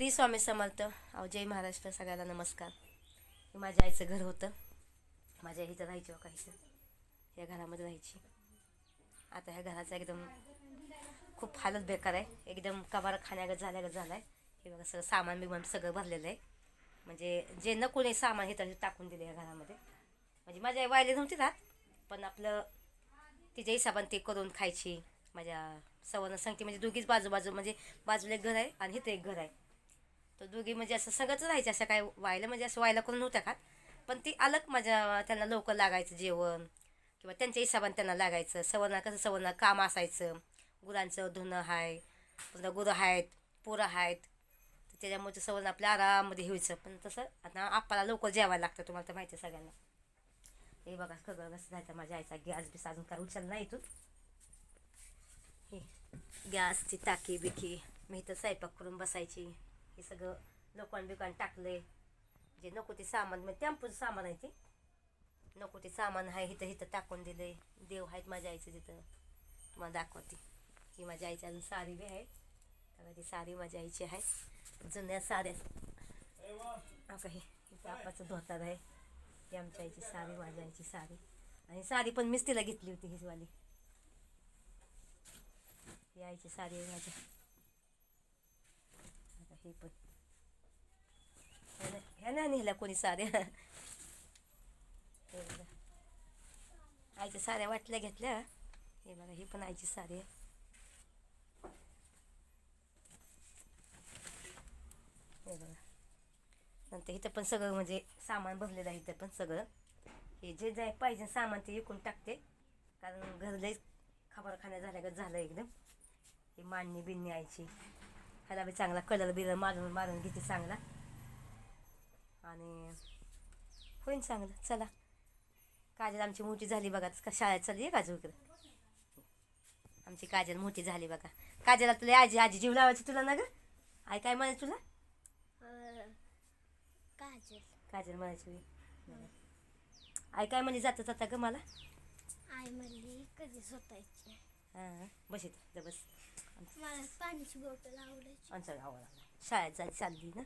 श्री स्वामी समर्थ. अहो जय महाराष्ट्र सगळ्याला नमस्कार. हे माझ्या आईचं घर होतं. माझ्या आईचं राहायची बघा इथं. या घरामध्ये राहायची. आता ह्या घराचा एकदम खूप हालत बेकार आहे. एकदम कबार खाण्यागत झाल्यागत झाला आहे हे बघा सगळं सामान बिमान सगळं भरलेलं आहे. म्हणजे जे नको नाही सामान हे तर टाकून दिलं या घरामध्ये. म्हणजे माझ्या आई वायले नव्हती राहत पण आपलं तिच्या हिसाबाने ते करून खायची. माझ्या सवर्ण सांगते म्हणजे दोघीच बाजू बाजू म्हणजे बाजूला एक घर आहे आणि इथं एक घर आहे. तर दोघी म्हणजे असं सगळंच राहायचं असं काय व्हायला म्हणजे असं व्हायला करून नव्हत्या खात. पण ती अलग माझ्या त्यांना लवकर लागायचं जेवण किंवा त्यांच्या हिशोबाने त्यांना लागायचं. सवर्ण कसं सवर्ण काम असायचं. गुरांचं धुणं आहे पुन्हा गुरं आहेत पोरं आहेत तर त्याच्यामुळे सवर्ण आपल्या आरामध्ये व्हायचं. पण तसं आता आपल्याला लवकर जेवायला लागतं तुम्हाला तर माहिती आहे सगळ्यांना. हे बघा सगळं कसं जायचं माझ्या आईचा गॅस बीस अजून काय उचल नाही इथून. हे गॅसची टाकी बिकी मी तर स्वयंपाक करून बसायची. हे सगळं लोकांना बिकान टाकले जे नको ते सामान म्हणजे टेम्पोचं सामान आहे ते. नको ते सामान आहे इथं इथं टाकून दिले देव आहेत माझ्या आईचं तिथं. तुम्हाला दाखवते. की माझ्या आईची अजून साडी बी आहे. तर ती साडी माझ्या आईची आहे. जुन्या साड्या. हा हे इथं धोतर आहे. ती आमच्या आईची साडी माझ्या आईची साडी. आणि साडी पण मीच तिला घेतली होती हिजवाली. ही आईची साडी आहे माझ्या हे पण. ह्यानं- ह्यानं नेला कोणी साऱ्या. हे बघा. आईच्या साऱ्या वाटल्या घेतल्या. हे बघा हे पण आईची साऱ्या हे बघा. नंतर इथं पण सगळं म्हणजे सामान भरलेलं आहे इथं पण सगळं. हे जे जाय पाहिजे सामान ते विकून टाकते. कारण घर लई खबर खाण्या झाल्यागत झालं एकदम. ही मांडणी बिन्नी आयची ह्याला बी चांगला कलर बिलर मारून मारून घेते चांगला. आणि होईन चांगलं. चला. काजल आमची मोठी झाली बघा. का शाळेत चालली आहे काजू इकडं? आमची काजल मोठी झाली बघा. काजला तुला आजी आजी जीव लावायची तुला ना ग? आई काय म्हणायची तुला? काजल काजल म्हणायची. आई काय म्हणजे जाता जाता ग मला? आई म्हणली कधी स्वतःची? हां बस इथं. बस. मला पाण्याची बॉटल आवडायची. आमच्या गावाला हो, हो. शाळेत जायची चालली ना?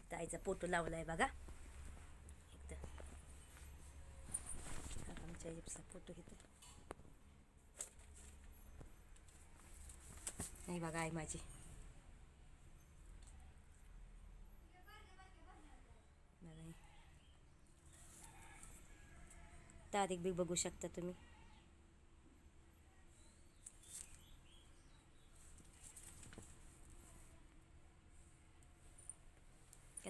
इथं आईचा फोटो लावलाय बघा. इथं. आमच्या आईचा फोटो घेतो. नाही बघा आई माझी. तारीख बी बघू शकता तुम्ही.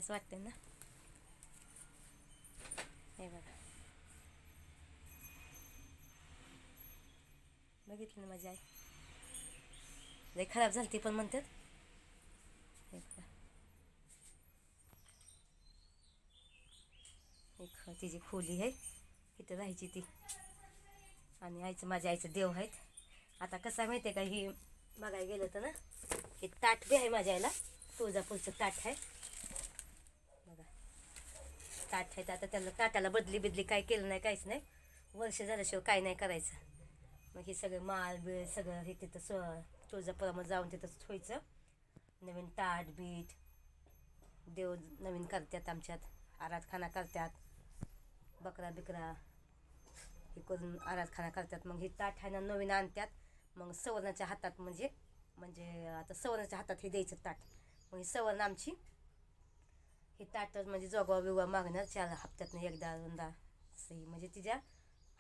असं वाटतं ना हे बघा बघितलं ना माझी आई लई खराब झाली ती पण म्हणतात हे बघा तिची खोली आहे इथं राहायची ती आणि आईचं माझ्या आईचं देव आहेत आता कसं आहे माहिती आहे का ही बघायला गेलं तर ना हे ताट बी आहे माझ्या आईला तुळजापूरचं ताट आहे ताट आहे आता त्याला ताटाला बदली बिदली काय केलं नाही काहीच नाही. वर्ष झाल्याशिवाय काय नाही करायचं. मग हे सगळं माल बिळ सगळं हे तिथं सो तुळजापुरामध्ये जाऊन तिथं ठेवायचं नवीन ताट बीट देव नवीन करतात आमच्यात. आराधखाना करतात. बकरा बिकरा हे करून आराधखाना करतात. मग हे ताट आहे नवीन आणतात. मग सवर्णाच्या हातात म्हणजे म्हणजे आता सवर्णाच्या हातात हे द्यायचं ताट. मग ही सवर्ण आमची हे ताटच म्हणजे जोगवा बिगवा मागणार चार हप्त्यातनं एकदा दोनदा असंही म्हणजे तिच्या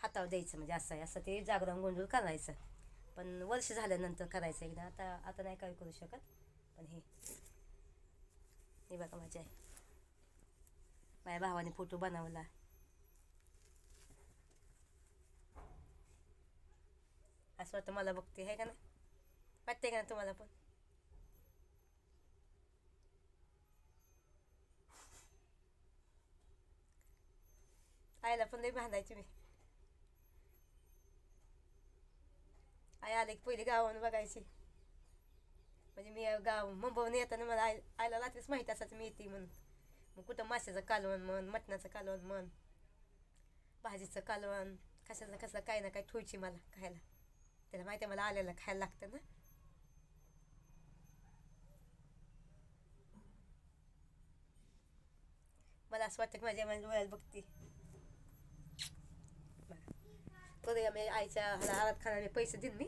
हातावर द्यायचं म्हणजे असं आहे. असं ते जागरण गोंधळ करायचं. पण वर्ष झाल्यानंतर करायचं एकदा. आता आता नाही काय करू शकत. पण हे हे बघा माझ्या. माझ्या भावाने फोटो बनवला. असं वाटतं मला बघते आहे का ना वाटते का ना तुम्हाला पण? आईला पण लई बांधायची मी. आई आले की पहिले गावानं बघायची. म्हणजे मी गाव मुंबईहून येताना मला आई आईला रात्रीच माहीत असायचं मी येते म्हणून. मग कुठं माशाचं कालवण म्हण मटणाचं कालवण म्हण भाजीचं कालवण कशाचं कसलं काही ना काही ठेवायची मला खायला. त्याला माहिती आहे मला आलेलं खायला लागतं ना. मला असं वाटतं की माझ्या माझ्या डोळ्यात बघते. करूया मी आईच्या ह्याला आरात खाना पैसे देईन मी.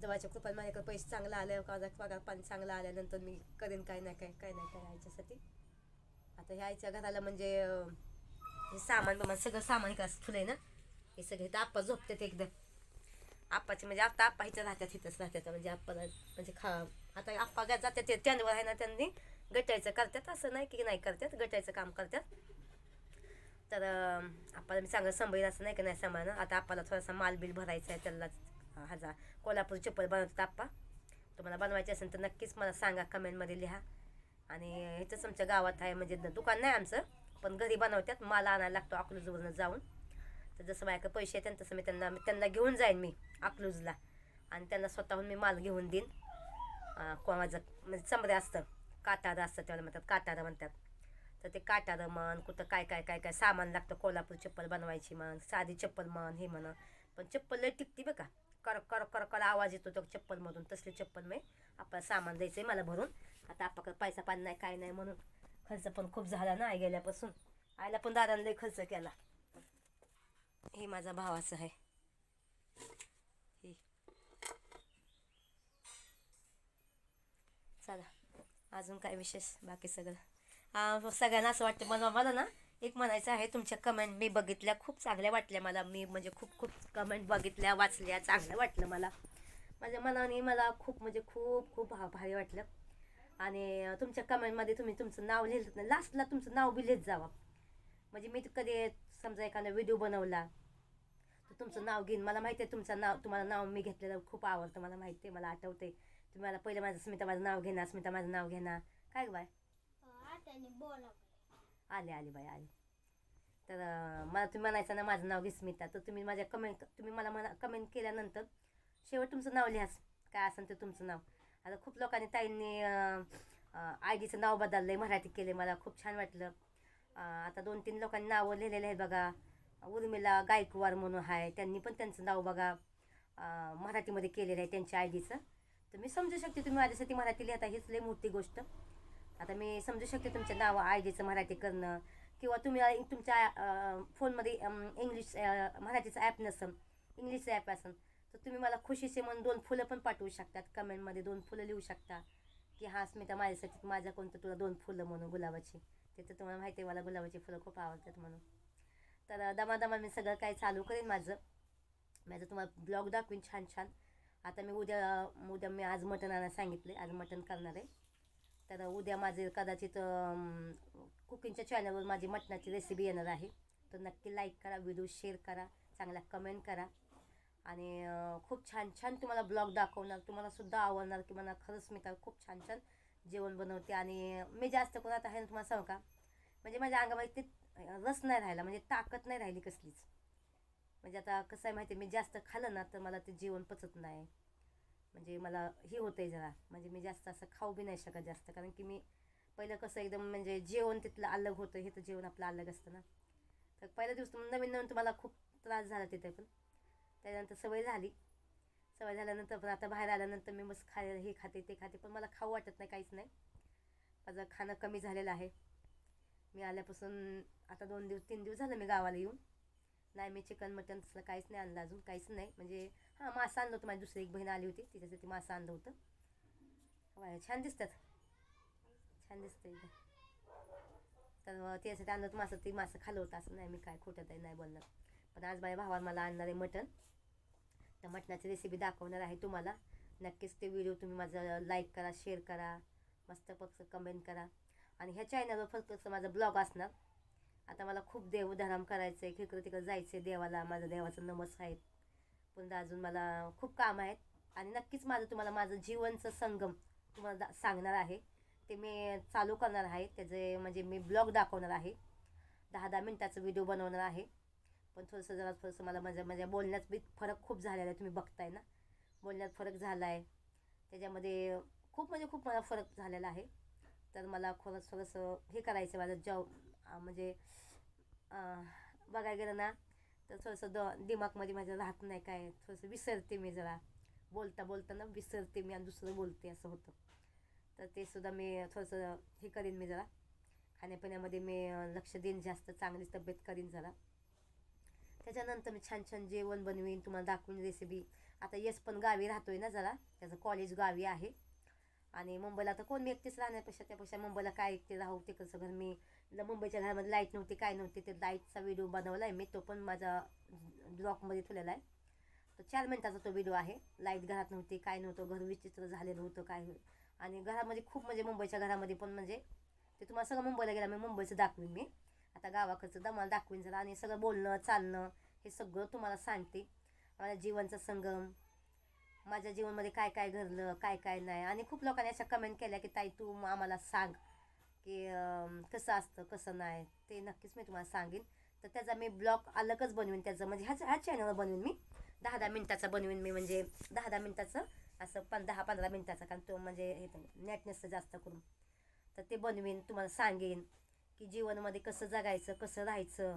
जवळच्या कृपाने माझ्याकडे पैसे चांगला आले माझा पगार पाणी चांगला आल्यानंतर मी करेन काय नाही काय काय नाही काय आईच्यासाठी. आता ह्या आईच्या घराला म्हणजे हे सामान बिमान सगळं सामान का फुलं आहे ना. हे सगळे तर आप्पा झोपतात एकदम आप्पाचे म्हणजे आता आप्पा हिच्या राहतात इथंच राहतात. म्हणजे आप्पाला म्हणजे खा आता आप्पा जातात ते त्यांवर आहे ना त्यांनी गटायचं करतात. असं नाही की नाही करतात गटायचं काम करतात. तर आपल्याला आप्पाला मी चांगलं सांभाळीन असं नाही की नाही सांभाळणं आता आप्पाला थोडासा माल बिल भरायचा आहे त्याला हजार कोल्हापूर चप्पल बनवतात आप्पा. तुम्हाला बनवायचे असेल तर नक्कीच मला सांगा कमेंटमध्ये लिहा. आणि ह्याचंच आमच्या गावात आहे म्हणजे दुकान नाही आमचं पण घरी बनवतात. माल आणायला लागतो अकलूजवरून जाऊन. तर जसं माझ्याकडे पैसे येतात तसं मी त्यांना मी त्यांना घेऊन जाईन मी अकलूजला. आणि त्यांना स्वतःहून मी माल घेऊन देईन. अं, माझं म्हणजे चमरे असतं कातारं असतं त्याला म्हणतात कातारा म्हणतात. तर ते काटारं म्हण कुठं काय काय काय काय सामान लागतं कोल्हापूर चप्पल बनवायची म्हण साधी चप्पल म्हण हे म्हण. पण चप्पल लय टिकती बघा कर कर कर कर आवाज येतो तो चप्पलमधून तसली चप्पल मी आपल्याला सामान द्यायचं आहे मला भरून. आता आपल्याकडे पैसा पाणी नाही काय नाही म्हणून. खर्च पण खूप झाला ना आई गेल्यापासून आईला पण दादांना लय खर्च केला. हे माझा भावाचं आहे. हे. चला. अजून काय विशेष? बाकी सगळं? सगळ्यांना असं वाटतं मला मला ना एक म्हणायचं आहे तुमच्या कमेंट मी बघितल्या खूप चांगल्या वाटल्या मला. मी म्हणजे खूप खूप कमेंट बघितल्या वाचल्या चांगलं वाटलं मला. माझ्या मनाने मला खूप म्हणजे खूप खूप भा- भारी वाटलं. आणि तुमच्या कमेंटमध्ये तुम्ही तुमचं नाव लिहिलं ना लास्टला तुमचं नाव बी लिहित जावं. म्हणजे मी कधी समजा एखादा व्हिडिओ बनवला तर तुमचं नाव घेईन. मला माहिती आहे तुमचं नाव तुम्हाला नाव मी घेतलेलं खूप आवडतं. मला माहिती आहे मला आठवते तुम्ही मला पहिलं माझं स्मिता माझं नाव घेणार. स्मिता माझं नाव घेणार. काय बाय आले आले बाई आले. तर मला तुम्ही म्हणायचं ना माझं नाव विस्मिता. तर तुम्ही माझ्या कमेंट तुम्ही मला म्हणा कमेंट केल्यानंतर शेवट तुमचं नाव लिहास काय असेल ते तुमचं नाव. आता खूप लोकांनी ताईंनी आय डीचं नाव बदललं आहे मराठी केले मला. खूप छान वाटलं. आता दोन तीन लोकांनी नावं लिहिलेले आहेत बघा. उर्मिला गायकवाड म्हणून आहे. त्यांनी पण त्यांचं नाव बघा. मराठीमध्ये केलेलं आहे त्यांच्या आय डीचं तर मी समजू शकते तुम्ही माझ्यासाठी मराठी लिहिता. हीच लई मोठी गोष्ट. आता मी समजू शकते तुमच्या नाव आय डीचं मराठी करणं किंवा तुम्ही तुमच्या फोनमध्ये इंग्लिश मराठीचं ॲप नसेल इंग्लिशचं ॲप असेल तर तुम्ही मला खुशीचे म्हणून दोन फुलं पण पाठवू शकतात. कमेंटमध्ये दोन फुलं लिहू शकता की हा स्मिता माझ्यासाठी माझ्या कोणतं तुला दोन फुलं म्हणून गुलाबाची. ते तर तुम्हाला माहिती आहे मला गुलाबाची फुलं खूप आवडतात म्हणून. तर दमादमा मी सगळं काही चालू करेन माझं. माझं तुम्हाला ब्लॉग दाखवीन छान छान आता मी उद्या उद्या मी आज मटण आणायला सांगितले आज मटण करणार आहे. तर उद्या माझे कदाचित कुकिंगच्या चॅनलवर माझी मटणाची रेसिपी येणार आहे. तर नक्की लाईक करा व्हिडिओ शेअर करा चांगला कमेंट करा. आणि खूप छान छान तुम्हाला ब्लॉग दाखवणार तुम्हालासुद्धा आवडणार की मला खरंच मी काय खूप छान छान जेवण बनवते. आणि मी जास्त करून आता आहे ना तुम्हाला सांगू का? म्हणजे माझ्या अंगामध्ये ते रस नाही राहिला म्हणजे ताकद नाही राहिली कसलीच. म्हणजे आता कसं आहे माहिती आहे, मी जास्त खाल्लं ना तर मला ते जेवण पचत नाही. म्हणजे मला हे होतं आहे जरा. म्हणजे मी जास्त असं खाऊ बी नाही शकत जास्त. कारण की मी पहिलं कसं एकदम म्हणजे जेवण तिथलं अलग होतं. हे तर जेवण आपलं अलग असतं ना. तर पहिल्या दिवस नवीन नवीन तुम्हाला खूप त्रास झाला तिथे पण. त्यानंतर सवय झाली. सवय झाल्यानंतर पण आता बाहेर आल्यानंतर मी मस्त खा हे खाते ते खाते. पण मला खाऊ वाटत नाही काहीच नाही. माझं खाणं कमी झालेलं आहे. मी आल्यापासून आता दोन दिवस तीन दिवस झालं मी गावाला येऊन. नाही मी चिकन मटन तसलं काहीच नाही आणलं अजून काहीच नाही. म्हणजे हां मासं आणलं होतं माझी दुसरी एक बहीण आली होती तिच्यासाठी मासं आणलं होतं. वा, छान दिसतात. छान दिसतं इथं तर त्याच्यासाठी त्यासाठी आणलं होतं मासं ती मासं खाल्लं होतं. असं नाही मी काय खोटं आहे नाही बोलणार. पण आज माझ्या भावाला मला आणणार आहे मटण. तर मटणाची रेसिपी दाखवणार आहे तुम्हाला. नक्कीच ते व्हिडिओ तुम्ही माझं लाईक करा शेअर करा. मस्त पक्ष कमेंट करा. आणि ह्या चॅनलवर फक्त माझा ब्लॉग असणार. आता मला खूप देवधाराम करायचं आहे इकडं तिकडं जायचं आहे देवाला माझं देवाचं नमस आहेत. पुन्हा अजून मला खूप काम आहेत. आणि नक्कीच माझं तुम्हाला माझं जीवनचं संगम तुम्हाला दा सांगणार आहे. ते मी चालू करणार आहे. त्याचे म्हणजे मी ब्लॉग दाखवणार आहे. दहा दहा मिनटाचं व्हिडिओ बनवणार आहे. पण थोडंसं जरा थोडंसं मला माझ्या माझ्या बोलण्यात बी फरक खूप झालेला आहे. तुम्ही बघताय ना? बोलण्यात फरक झाला आहे त्याच्यामध्ये खूप म्हणजे खूप मला फरक झालेला आहे. तर मला खरंच थोडंसं हे करायचं माझं जॉब. म्हणजे बघायला गेलं ना तर थोडंसं द दिमागमध्ये माझं राहत नाही काय. थोडंसं विसरते मी जरा. बोलता बोलताना विसरते मी आणि दुसरं बोलते असं होतं. तर ते सुद्धा मी थोडंसं हे करीन मी जरा. खाण्यापिण्यामध्ये मी लक्ष देईन जास्त चांगली तब्येत करीन जरा. त्याच्यानंतर मी छान छान जेवण बनवीन तुम्हाला दाखवून रेसिपी आता येस पण गावी राहतोय ना जरा. त्याचं कॉलेज गावी आहे. आणि मुंबईला तर कोण मी एकटीच राहण्यापेक्षा त्यापेक्षा मुंबईला काय एकटे राहू तिकडचं घर मी मुंबईच्या घरामध्ये लाइट नव्हती काय नव्हती ते लाईटचा व्हिडिओ बनवला आहे मी तो पण माझा ब्लॉगमध्ये ठेवलेला आहे. तर चार मिनटाचा तो व्हिडिओ आहे. लाइट घरात नव्हती काय नव्हतं घर विचित्र झालेलं होतं काय आणि घरामध्ये खूप म्हणजे मुंबईच्या घरामध्ये पण म्हणजे ते तुम्हाला सगळं मुंबईला गेला मी मुंबईचं दाखवीन मी. आता गावाकडचं दमाला दाखवीन जरा आणि सगळं बोलणं चालणं हे सगळं तुम्हाला सांगते. माझ्या जीवनचा संगम माझ्या जीवनमध्ये काय काय घडलं काय काय नाही. आणि खूप लोकांनी अशा कमेंट केल्या की ताई तू आम्हाला सांग की कसं असतं कसं नाही. ते नक्कीच मी तुम्हाला सांगेन. तर त्याचा मी ब्लॉग अलगच बनवीन त्याचं. म्हणजे ह्याच ह्या चॅनलवर बनवीन मी. दहा दहा मिनटाचा बनवीन मी. म्हणजे दहा दहा मिनटाचं असं पण दहा पंधरा मिनटाचा. कारण तो म्हणजे हे नेट नसतं जास्त करून. तर ते बनवीन तुम्हाला सांगेन की जीवनामध्ये कसं जगायचं कसं राहायचं.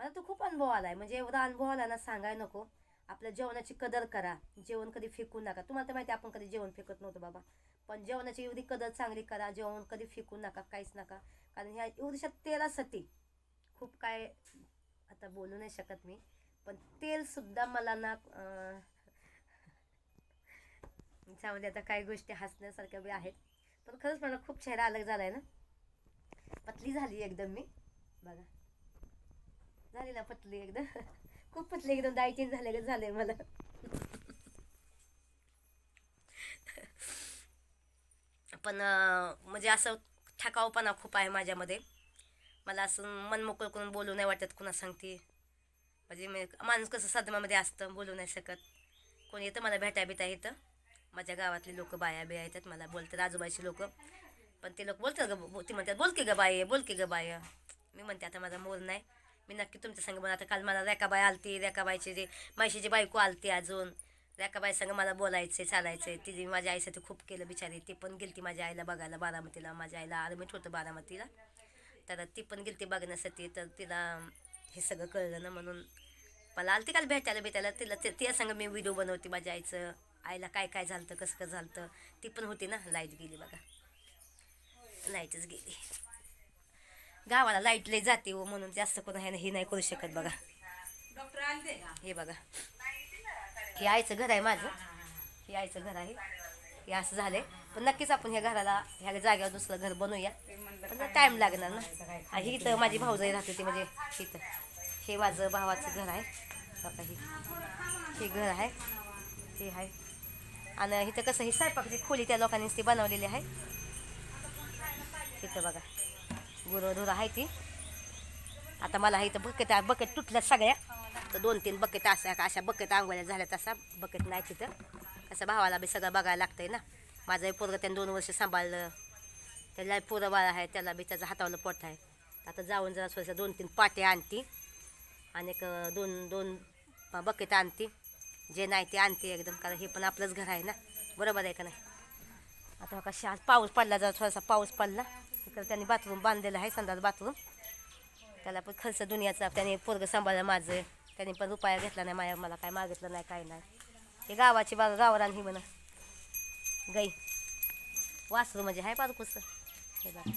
मला तो खूप अनुभव आला आहे म्हणजे एवढा अनुभव आला ना सांगायला नको. आपल्या जेवणाची कदर करा. जेवण कधी फेकू नका. तुम्हाला तर माहिती आहे, आपण कधी जेवण फेकत नव्हतो बाबा. पण जेवणाची एवढी कदर चांगली करा. जेवण कधी फेकू नका काहीच नका. कारण ह्या एवढ्याशा तेलासाठी खूप काय आता बोलू नाही शकत मी. पण तेलसुद्धा मला ना अं, त्यामध्ये आता काही गोष्टी हसण्यासारख्या बी आहेत. पण खरंच मला खूप चेहरा अलग झाला आहे ना. पतली झाली एकदम मी. बघा. झाली ना पतली एकदम. खूप पतली एकदम डायटिंग झाले झाले मला. पण म्हणजे असं ठकावपणा खूप आहे माझ्यामध्ये. मला असं मन मोकळं करून बोलू नाही वाटत कुणा सांगते म्हणजे मी माणूस कसं सदमामध्ये असतं बोलू नाही शकत. कोणी येतं मला भेटा बिटा येतं. माझ्या गावातले लोक बाया बिया येतात मला बोलतात आजूबाजूचे लोक. पण ते लोक बोलतात ग ती म्हणतात बोल की ग बाय बोल की ग बाय मी म्हणते आता माझा मोर नाही. मी नक्की तुमच्या संग पण आता काल मला रेखाबाई आलती. रेखाबाईची जे माहिशीची बायको आलती अजून. रेखाबाई संग मला बोलायचे चालायचे तिने माझ्या आईसाठी खूप केलं बिचारी. ती पण गेलती माझ्या आईला बघायला बारामतीला. माझ्या आईला आर्मीत होतं बारामतीला. तर ती पण गेलती बघण्यासाठी. तर तिला हे सगळं कळलं ना म्हणून मला आलती काल भेटायला भेटायला. तिला ते त्या संग मी व्हिडिओ बनवते माझ्या आईचं. आईला काय काय झालं कसं कसं झालं ती पण होती ना लाइट गेली बघा. लाईटच गेली. गावाला लाइट लई जाते हो म्हणून जास्त कोण आहे ना हे नाही करू शकत बघा. हे बघा. हे आईचं घर आहे माझं. हे आईचं घर आहे. हे असं झालंय. पण नक्कीच आपण ह्या घराला ह्या जागेवर दुसरं घर बनवूया. पण टाईम लागणार ना. आणि इथं माझी भाऊजाई राहते ती म्हणजे इथं. हे माझं भावाचं घर आहे. बघा हे. हे घर आहे. हे आहे. आणि इथं कसं ही स्वयंपाकाची खोली त्या लोकांनीच ती बनवलेली आहे. इथं बघा. गुरंढोरं आहे ती. आता मला इथं बकेट बकेट तुटल्या सगळ्या. तर दोन तीन बकेट असा अशा बकेट आंघोळ्या झाल्या तसा बकेट नाही तिथं. कसं भावाला बी सगळं बघायला लागतंय ना. माझं पोरगं त्यानं दोन वर्ष सांभाळलं. त्याला पोरं बाळ आहे त्याला बी त्याचं हातावलं पोट आहे. आता जाऊन जरा थोडंसं दोन तीन पाट्या आणती. आणि एक दोन दोन बकेट आणती. जे नाही ते आणते एकदम कारण हे पण आपलंच घर आहे ना. बरोबर आहे का नाही? आता बघा आज पाऊस पडला जरा थोडासा पाऊस पडला. तिकडं त्यांनी बाथरूम बांधलेलं आहे संडास बाथरूम. त्याला पण खर्च दुनियाचा त्याने पोरगं सांभाळलं माझं. त्यांनी पण रुपया घेतला नाही माझ्या मला काय मागितलं नाही काय नाही. हे गावाची बा गावरान ही म्हणा. गाई. वासरू म्हणजे आहे पारकुस हे बघा.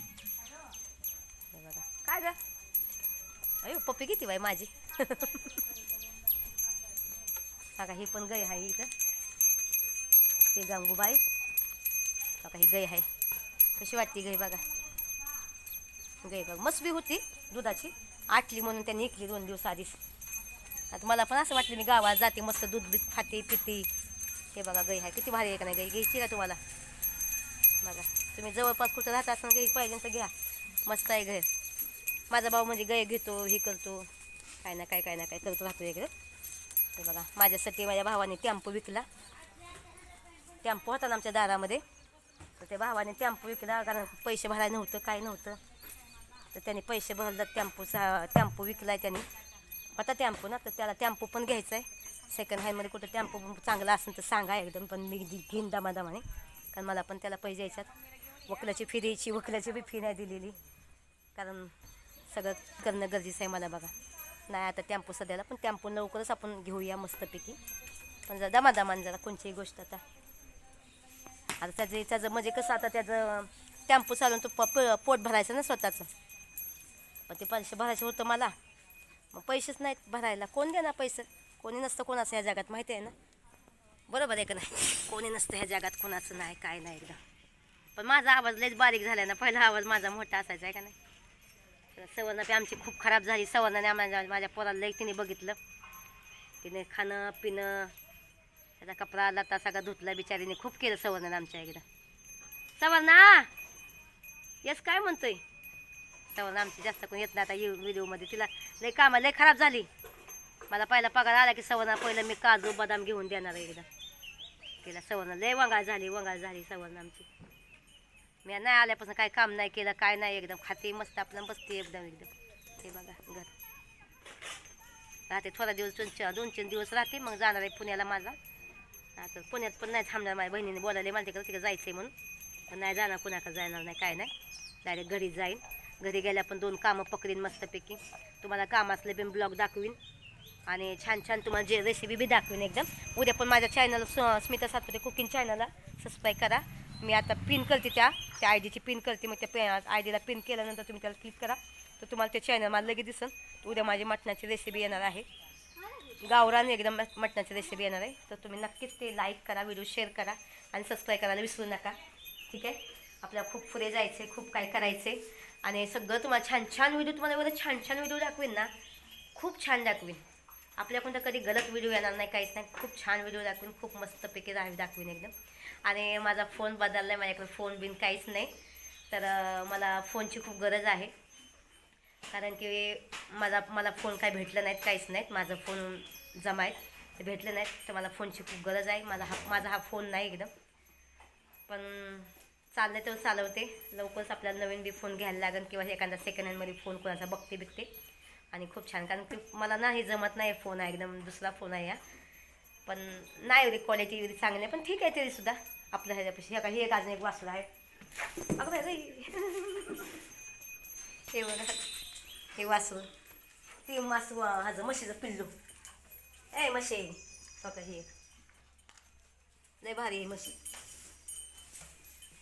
हे बघा. काय ग? अयो पप्पी किती बाई माझी. काका ही पण गाय आहे इथं. ही गंगूबाई. काका ही गाय आहे. कशी वाटते गई बघा? गाय बघ मस्त बी होती दुधाची. आटली म्हणून त्यांनी इकली दोन दिवस आधीच. आता मला पण असं वाटलं मी गावात जाते मस्त दूध बीत खाते पिते. हे बघा गाय आहे. किती भारी आहे का नाही गाई? घ्यायची का तुम्हाला? बघा तुम्ही जवळपास कुठं राहता असं गाई पाहिजे तर घ्या. मस्त आहे घर. माझा भाऊ म्हणजे गाय घेतो हे करतो. काय ना काय काय ना काय करत राहतो इकडे. हे बघा माझ्यासाठी माझ्या भावाने टॅम्पू विकला. टॅम्पो होता ना आमच्या दारामध्ये. तर त्या भावाने टेम्पो विकला कारण पैसे भरायला नव्हतं काय नव्हतं. तर त्याने पैसे भरलं टेम्पोचा टेम्पो विकलाय त्याने. आता टॅम्पू ना तर त्याला टेम्पो पण घ्यायचा आहे सेकंड हँडमध्ये कुठं टेम्पो चांगला असेल तर सांगा एकदम पण मी घेईन दमादमाने. कारण मला पण त्याला पैसे द्यायच्यात वकिलाची फी द्यायची वकिलाची बी फी नाही दिलेली. कारण सगळं करणं गरजेचं आहे मला बघा. नाही आता टेम्पो सध्याला पण टॅम्पू लवकरच आपण घेऊया मस्तपैकी. पण जरा दमादमान जरा कोणतीही गोष्ट आता. आता त्याचं त्याचं म्हणजे कसं आता त्याचं टेम्पो चालून तो प प- पोट भरायचं ना स्वतःचं. पण ते पैसे भरायचं होतं मला. मग पैसेच नाहीत भरायला. कोण देणार पैसे? कोणी नसतं कोणाचं ह्या जगात माहिती आहे ना? बरोबर आहे का नाही? कोणी नसतं ह्या जगात कोणाचं नाही काय नाही एकदम. पण माझा आवाज लयच बारीक झाला ना. पहिला आवाज माझा मोठा असायचा आहे का नाही? सवर्णा बी आमची खूप खराब झाली. सवर्णाने आम्हाला माझ्या पोराला तिने बघितलं. तिने खाणं पिणं त्याचा कपडा लता सगळा धुतला बिचारीने. खूप केलं सवर्णाने आमच्या एकदा सवर्णा यस काय म्हणतोय? सवर्णा आमची जास्त कोण येत नाही आता यू व्हिडिओमध्ये. तिला लई कामा लई खराब झाली. मला पहिला पगार आला की सवर्णा पहिलं मी काजू बदाम घेऊन देणार आहे एकदा. तिला सवर्ण लय वंगाळ झाली वंगाळ झाली सवर्ण आमची. मी नाही आल्यापासून काय काम नाही केलं काय नाही एकदम खाते मस्त आपलं बसते एकदम एकदम. ते बघा घर. राहते थोडा दिवस दोन चार दोन तीन दिवस राहते मग जाणार आहे पुण्याला माझा. आता पुण्यात पण नाही थांबणार माझ्या बहिणीने बोलायला मला तिकडे तिकडे जायचं आहे म्हणून. पण नाही जाणार कुणाकडं जाणार नाही काय नाही. डायरेक्ट घरी जाईन. घरी गेल्या पण दोन कामं पकडीन मस्तपैकी. तुम्हाला कामातले पण ब्लॉग दाखवीन. आणि छान छान तुम्हाला जे रेसिपी बी दाखवीन एकदम. उद्या पण माझ्या चॅनल स्मिता सातपुते कुकिंग चॅनलला सबस्क्राईब करा. मी आता पिन करते त्या त्या आय डीची पिन करते. मग त्या आय डीला पिन केल्यानंतर तुम्ही त्याला क्लिक करा. तर तुम्हाला ते चॅनल मला लगेच दिसेल उद्या माझी मटणाची रेसिपी येणार आहे. गावरान एकदम मटणाची रेसिपी येणार आहे. तर तुम्ही नक्कीच ते लाईक करा व्हिडिओ शेअर करा. आणि सबस्क्राईब करायला विसरू नका. ठीक आहे? आपल्याला खूप पुढे जायचं आहे खूप काय करायचं आहे आणि सगळं तुम्हाला छान छान व्हिडिओ तुम्हाला एवढं छान छान व्हिडिओ दाखवेन ना. खूप छान दाखवीन. आपल्याकडून तर कधी गलत व्हिडिओ येणार नाही काहीच नाही. खूप छान व्हिडिओ दाखवीन. खूप मस्तपैकी राहावी दाखवीन एकदम. आणि माझा फोन बदलला आहे माझ्याकडे फोन बिन काहीच नाही. तर मला फोनची खूप गरज आहे. कारण की माझा मला फोन काय भेटलं नाहीत काहीच नाहीत. माझं फोन जमा आहेत ते भेटले नाहीत तर मला फोनची खूप गरज आहे. मला हा माझा हा फोन नाही एकदम. पण चाललं तर चालवते. लवकरच आपल्याला नवीन बी फोन घ्यायला लागेल किंवा एखादा सेकंड हँडमध्ये फोन कोणाचा बघते बिकते आणि खूप छान कारण की मला ना हे जमत नाही फोन आहे एकदम दुसरा फोन आहे हा. पण नाही एवढी क्वालिटी एवढी चांगली आहे पण ठीक आहे तरीसुद्धा आपल्या ह्याच्यापाशी. हे काही हे एक अजून एक वासला आहे. अगं हे बघा. हे वासरू. ते मासू हाजं म्हशीचं पिल्लू. ए म्हशी. बघा हे. एक. लय भारी आहे म्हशी.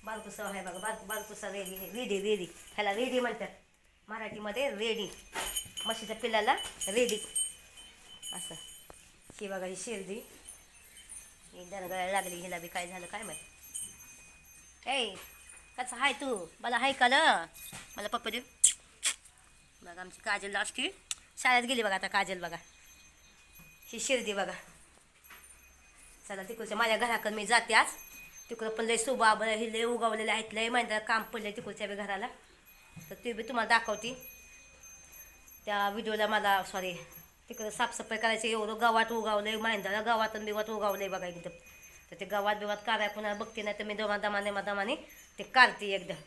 बालकुसा आहे बघा बाल बालकुसा रेडी रेडी रेडी. ह्याला रेडी म्हणतात. मराठीमध्ये रेडी. म्हशीच्या पिल्लाला रेडी. असं. ही बघा ही शिर्दी ही दणगळायला लागली. हिला बी काय झालं काय माहिती? ऐ कसं हाय तू? मला हाय का मला पप्पा देऊ बघा आमची काजल लास्टी शाळेत गेली बघा आता काजल बघा. ही शिर्दी बघा. चला तिकडच्या माझ्या घराकडे मी जाते आज. तिकडं पण लय सुबा बरं हे लय उगवलेलं आहेत लय महिन्या काम पडलं तिकडच्या बी घराला. तर ते बी तुम्हाला दाखवते. त्या व्हिडिओला मला सॉरी तिकडं साफसफाई करायची एवढं गावात उगावलंय महिंद्राला गावातून बिवात उगावलंय बघा एकदम तर ते गावात बिवात काढाय पुन्हा बघते नाही तर मी दमा दमाने दमाने ते काढते एकदम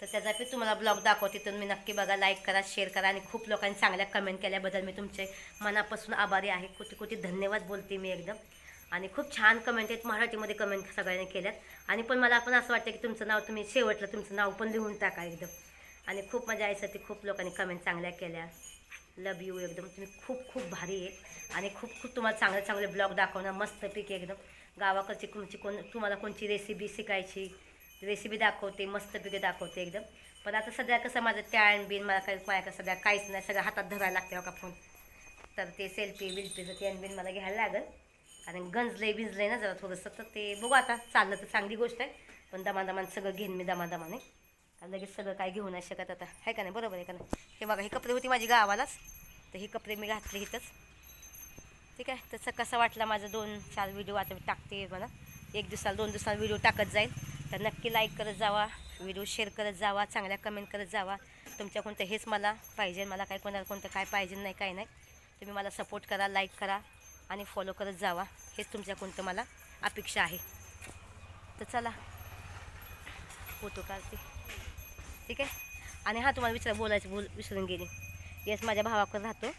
तर त्याचा बी तुम्हाला ब्लॉग दाखवते तर मी नक्की बघा लाईक करा शेअर करा आणि खूप लोकांनी चांगल्या कमेंट केल्याबद्दल मी तुमचे मनापासून आभारी आहे. कुठे कुठे धन्यवाद बोलते मी एकदम. आणि खूप छान कमेंट आहेत. मराठीमध्ये कमेंट सगळ्यांनी केल्यात. आणि पण मला पण असं वाटतं की तुमचं नाव तुम्ही शेवटलं तुमचं नाव पण लिहून टाका एकदम. आणि खूप मजा यायसाठी खूप लोकांनी कमेंट चांगल्या केल्या. लव यू एकदम. तुम्ही खूप खूप भारी आहे. आणि खूप खूप तुम्हाला चांगले चांगले ब्लॉग दाखवणार. मस्तपैकी एकदम. गावाकडची कोणची कोण तुम्हाला कोणची रेसिपी शिकायची रेसिपी दाखवते मस्तपैकी दाखवते एकदम. पण आता सध्या कसं माझं टॅन बिन मला काही माझ्या सध्या काहीच नाही. सगळ्या हातात धरायला लागते का फोन तर ते सेल्फी बिल्फीचं टॅन बिन मला घ्यायला लागेल. कारण गंजलंय बिंजलंय ना जरा थोडंसं. तर ते बघू आता चाललं तर चांगली गोष्ट आहे. पण दमादमान सगळं घेईन मी दमादमाने कारण लगेच सगळं काय घेऊ नाही शकत आता. आहे का नाही? बरोबर आहे का नाही? हे बघा हे कपडे होती माझी गावालाच. तर हे कपडे मी घातले इथंच. ठीक आहे? तसं कसं वाटला माझं दोन चार व्हिडिओ आता मी टाकते मला एक दिवसाला दोन दिवसाला व्हिडिओ टाकत जाईल. तर नक्की लाईक करत जावा व्हिडिओ शेअर करत जावा चांगल्या कमेंट करत जावा. तुमच्या कोणतं हेच मला पाहिजे मला काय कोणाला कोणतं काय पाहिजे नाही काय नाही. तुम्ही मला सपोर्ट करा लाईक करा. आणि फॉलो करत जावा. हेच तुमच्या कोणतं मला अपेक्षा आहे. तर चला. फोटो काढते. ठीक आहे? आणि हा तुम्हाला विचार बोलायचं बोल विसरून गेली. येस माझ्या भावाकडे राहतो.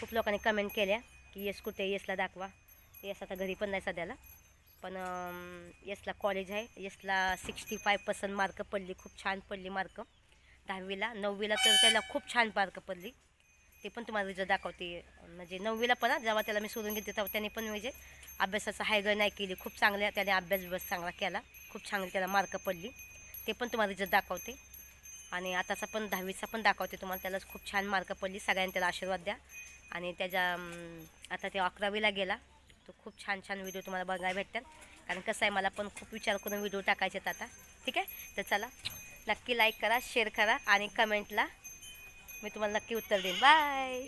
खूप लोकांनी कमेंट केल्या की येस कुठे येसला दाखवा. येस आता घरी पण नाही सध्याला. पण येसला कॉलेज आहे. येसला सिक्स्टी फाय पर्सेंट मार्क पडली. खूप छान पडली मार्क दहावीला नववीला तर त्याला खूप छान मार्क पडली. ते पण तुम्हाला रिझल्ट दाखवते. म्हणजे नववीला पण जेव्हा त्याला मी सोडून घेते तेव्हा त्याने पण म्हणजे अभ्यासाचं हायगळ नाही केली. खूप चांगल्या त्याने अभ्यास बिभ्यास चांगला केला. खूप चांगली त्याला मार्क पडली. ते पण तुम्हाला रिझल्ट दाखवते. आणि आताचा पण दहावीचा पण दाखवते तुम्हाला. त्याला खूप छान मार्क पडली. सगळ्यांनी त्याला आशीर्वाद द्या. आणि त्याच्या आता ते अकरावीला गेला. तो खूप छान छान व्हिडिओ तुम्हाला बघायला भेटतात. कारण कसं आहे मला पण खूप विचार करून व्हिडिओ टाकायचे आहेत आता. ठीक आहे? तर चला नक्की लाईक करा शेअर करा आणि कमेंटला मी तुम्हाला नक्की उत्तर देईन. बाय